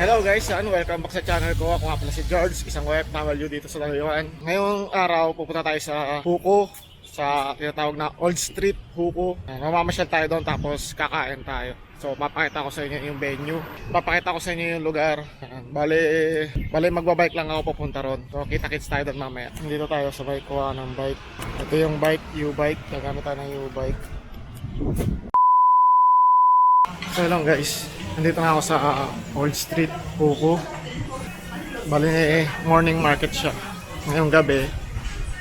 Hello guys, and welcome back sa channel ko. Ako nga pala si George, isang OFW dito sa Layuan. Ngayong araw, pupunta tayo sa Huko, sa tinatawag na Old Street Huko. Mamamasyal tayo doon tapos kakain tayo. So, papakita ko sa inyo yung venue. Papakita ko sa inyo yung lugar. Bale, bale magbabike lang ako papunta ron. So, kita-kits tayo doon mamaya. Dito tayo sa bike ko ng bike. Ito yung bike, U-bike. Gagamit tayo ng U-bike. So lang guys, nandito na ako sa uh, Old Street, Huko. Bali, eh, morning market siya. Ngayong gabi,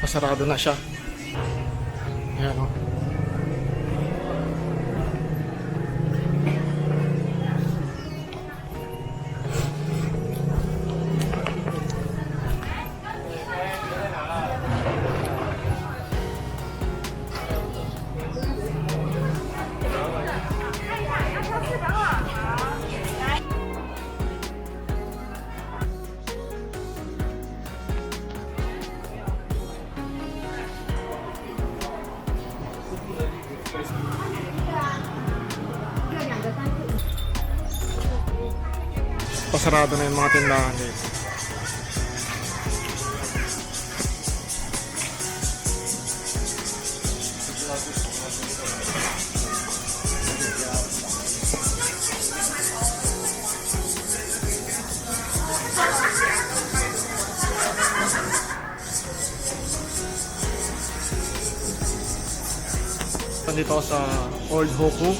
pasarado na siya. Ayan o. Pasarado na yung mga tindahan dito. Sa Old Hoku.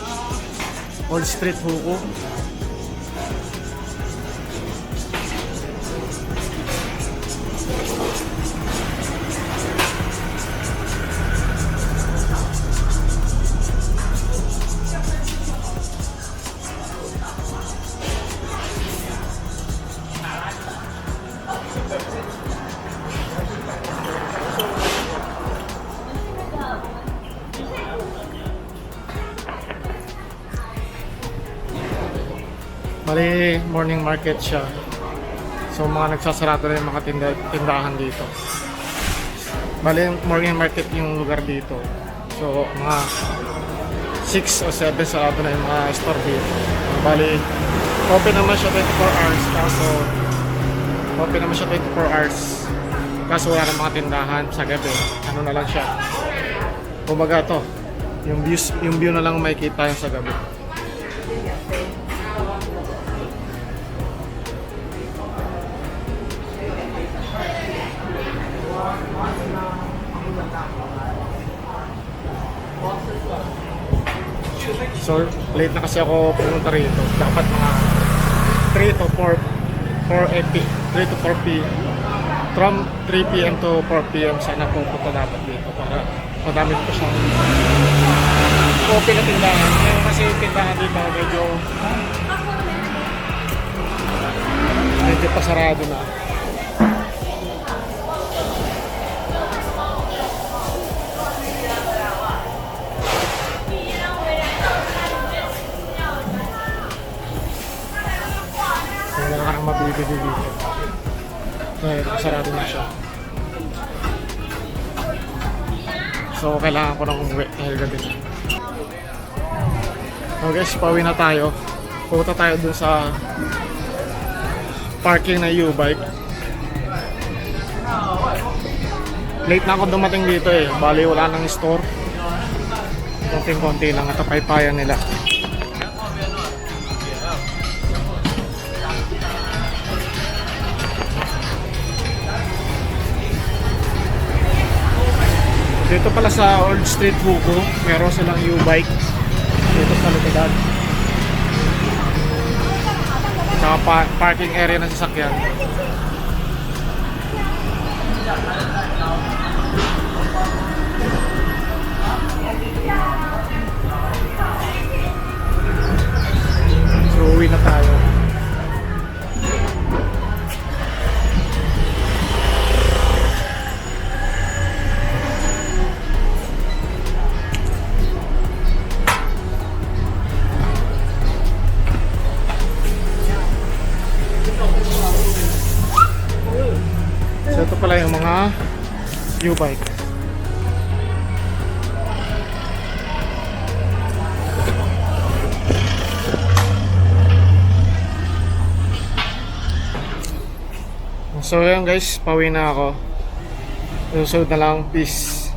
Old Street Hoku. Bali, morning market siya. So, mga nagsasarado na yung mga tinda, tindahan dito. Bali, morning market yung lugar dito. So, mga 6 o 7 sarado na yung mga store dito. Bali, open naman siya 24 hours. Kaso, open naman siya 24 hours. Kaso wala na mga tindahan sa gabi. Ano na lang siya. Kumbaga to, yung views, yung view na lang makikita yung sa gabi. So, late na kasi ako pumunta rito. Dapat mga 3 to 4 4 p 3 to 4 p from 3 p.m. to 4 p.m. sana pupunta dapat dito para madami ko siya open na tindahan. Ngayon kasi tindahan dito medyo medyo pasarado na. Wala ka nang mabibili dito. Ngayon, sarado na siya. So, kailangan ko nang umuwi dahil gabi na. So guys, pauwi na tayo. Pupunta tayo dun sa parking na U-bike. Late na ako dumating dito eh. Bali, wala nang store. Konting-konti lang at paypayan nila. Dito pala sa Old Street Buko, meron silang U-bike dito sa likodan. Saka pa- parking area ng sasakyan. ito pala yung mga U-bike so yan guys pauwi na ako. Susunod na lang. Peace.